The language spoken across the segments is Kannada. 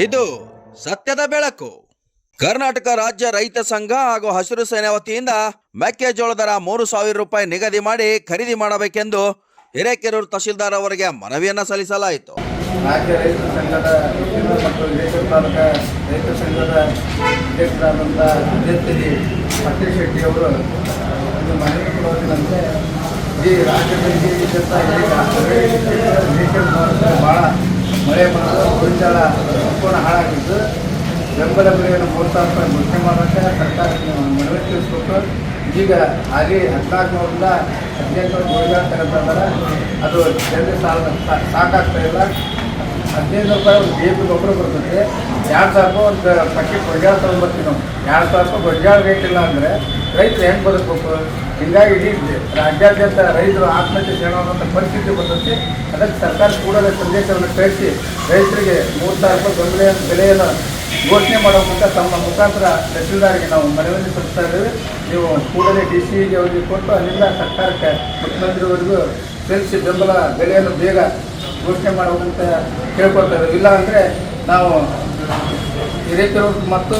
ಇದು ಸತ್ಯದ ಬೆಳಕು. ಕರ್ನಾಟಕ ರಾಜ್ಯ ರೈತ ಸಂಘ ಹಾಗೂ ಹಸಿರು ಸೇನೆ ವತಿಯಿಂದ ಮೆಕ್ಕೆಜೋಳ ದರ ಮೂರು ಸಾವಿರ ರೂಪಾಯಿ ನಿಗದಿ ಮಾಡಿ ಖರೀದಿ ಮಾಡಬೇಕೆಂದು ಹಿರೇಕೆರೂರು ತಹಶೀಲ್ದಾರ್ ಅವರಿಗೆ ಮನವಿಯನ್ನ ಸಲ್ಲಿಸಲಾಯಿತು. ರಾಜ್ಯ ರೈತ ಸಂಘದ ಮತ್ತು ವಿಜಯಪುರ ತಾಲೂಕ ರೈತ ಸಂಘದ ಅಧ್ಯಕ್ಷರಾದಂಥ ಅಧ್ಯಕ್ಷರಿ ಪಟೇಲ್ ಶೆಟ್ಟಿ ಅವರು, ಒಂದು ಮನವಿ ಕೊಡೋದಿನಂತೆ ಈ ರಾಜ್ಯದಲ್ಲಿ ಭಾಳ ಗೋಂಜಾಳ ಸಂಪೂರ್ಣ ಹಾಳಾಗಿದ್ದು, ಬೆಂಬಲ ಬೆಲೆಯನ್ನು ಸಾವಿರ ರೂಪಾಯಿ ಘೋಷಣೆ ಮಾಡೋಕ್ಕೆ ಸರ್ಕಾರಕ್ಕೆ ನಾವು ಮನವಿ ತಿಳಿಸ್ಬೇಕು ಈಗ ಹಾಗೆ ಹದಿನಾಲ್ಕುನೂರಿಂದ ಹದಿನೆಂಟುನೂರು ಗೋಂಜಾಳ ತಗೊಂಡ್ರೆ ಅದು ಜನರಿಗೆ ಸಾಲ ಸಾಕಾಗ್ತಾ ಇಲ್ಲ. ಹದಿನೈದು ರೂಪಾಯಿ ಒಂದು ಪಿ ಗೊಬ್ಬರ ಬರ್ತದೆ. ಎರಡು ಸಾವಿರ ರೂಪಾಯಿ ಒಂದು ಪಕ್ಕಿ ಗೊಂಜಾಳ ತೊಗೊಂಡ್ಬರ್ತೀವಿ ನಾವು. ಎರಡು ಸಾವಿರ ರೂಪಾಯಿ ಗೊಂಜಾಳ ರೇಟ್ ಇಲ್ಲ ಅಂದರೆ ರೈತರು ಹೆಂಗೆ ಬದುಕಬೇಕು? ಹೀಗಾಗಿ ಇಡೀ ರಾಜ್ಯಾದ್ಯಂತ ರೈತರು ಆತ್ಮಹತ್ಯೆ ಸೇರುವಂಥ ಪರಿಸ್ಥಿತಿ ಬಂದಂತೆ ಅದಕ್ಕೆ ಸರ್ಕಾರ ಕೂಡಲೇ ಸಂದೇಶವನ್ನು ಕಳಿಸಿ ರೈತರಿಗೆ ಮೂರು ಸಾವಿರ ರೂಪಾಯಿ ಬೆಂಬಲ ಬೆಲೆಯನ್ನು ಘೋಷಣೆ ಮಾಡೋಕ್ಕಿಂತ ತಮ್ಮ ಮುಖಾಂತರ ತಹಸೀಲ್ದಾರ್ಗೆ ನಾವು ಮನವಿಯನ್ನು ಸಲ್ಲಿಸ್ತಾ ಇದ್ದೇವೆ. ನೀವು ಕೂಡಲೇ ಡಿ ಸಿಗೆ ಅವರಿಗೆ ಕೊಟ್ಟು ಅಲ್ಲಿಂದ ಸರ್ಕಾರಕ್ಕೆ ಮುಖ್ಯಮಂತ್ರಿವರೆಗೂ ತಿಳಿಸಿ ಬೆಂಬಲ ಬೆಲೆಯನ್ನು ಬೇಗ ಘೋಷಣೆ ಮಾಡಬೇಕಂತ ಇದ್ದೇವೆ. ಇಲ್ಲ ಅಂದರೆ ನಾವು ಹಿರೇಕೆರೂರು ಮತ್ತು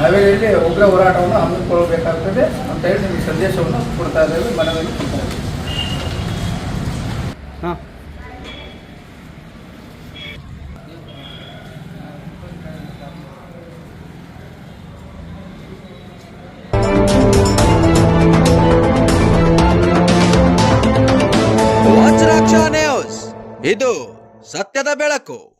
ಹಾವೇರಿಯಲ್ಲಿ ಉಗ್ರ ಹೋರಾಟವನ್ನು ಹಮ್ಮಿಕೊಳ್ಳಬೇಕಾಗ್ತದೆ ಅಂತ ಹೇಳಿ ನಿಮಗೆ ಸಂದೇಶವನ್ನು ಕೊಡ್ತಾ ಇದ್ದೇವೆ. ವಜ್ರಾಕ್ಷ ನ್ಯೂಸ್. ಇದು ಸತ್ಯದ ಬೆಳಕು.